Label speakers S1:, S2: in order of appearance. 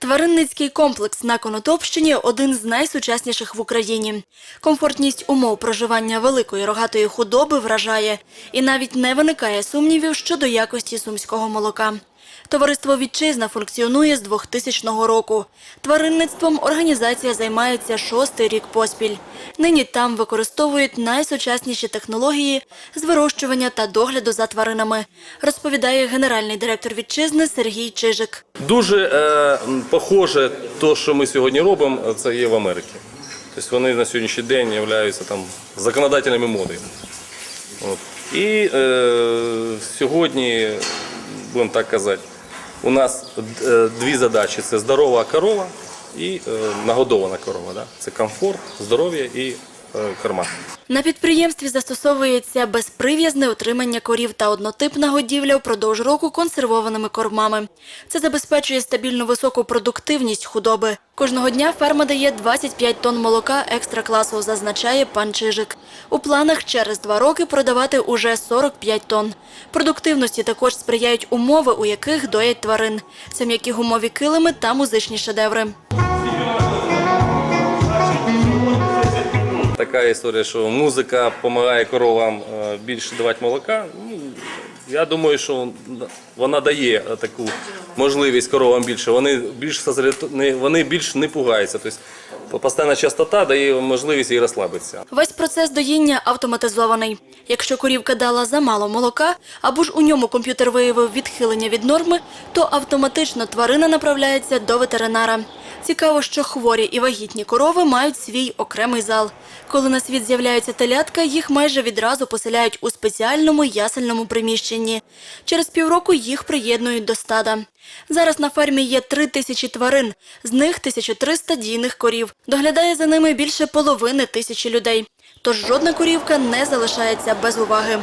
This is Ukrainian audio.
S1: Тваринницький комплекс на Конотопщині один з найсучасніших в Україні. Комфортність умов проживання великої рогатої худоби вражає, і навіть не виникає сумнівів щодо якості сумського молока. Товариство Вітчизна функціонує з 2000 року. Тваринництвом організація займається шостий рік поспіль. Нині там використовують найсучасніші технології з вирощування та догляду за тваринами, розповідає генеральний директор вітчизни Сергій Чижик.
S2: Дуже е, похоже те, що ми сьогодні робимо, це є в Америці. Тобто вони на сьогоднішній день являються там законодателями моди. І е, сьогодні, будемо так казати, у нас е, дві задачі: це здорова корова і е, нагодована корова. Да? Це комфорт, здоров'я і е, корма.
S1: На підприємстві застосовується безприв'язне утримання корів та однотипна годівля впродовж року консервованими кормами. Це забезпечує стабільну високу продуктивність худоби. Кожного дня ферма дає 25 тонн молока екстра класу, зазначає пан Чижик. У планах через два роки продавати уже 45 тонн. Продуктивності також сприяють умови, у яких доять тварин. Це м'які гумові килими та музичні шедеври.
S2: Така історія, що музика допомагає коровам е, більше давати молока. Ну, я думаю, що вона дає таку можливість коровам більше. Вони більш вони більш не пугаються. Тобто постійна частота дає можливість їй розслабитися.
S1: Весь процес доїння автоматизований. Якщо корівка дала замало молока, або ж у ньому комп'ютер виявив відхилення від норми, то автоматично тварина направляється до ветеринара. Цікаво, що хворі і вагітні корови мають свій окремий зал. Коли на світ з'являються телятка, їх майже відразу поселяють у спеціальному ясельному приміщенні. Через півроку їх приєднують до стада. Зараз на фермі є три тисячі тварин, з них 1300 дійних корів. Доглядає за ними більше половини тисячі людей. Тож жодна корівка не залишається без уваги.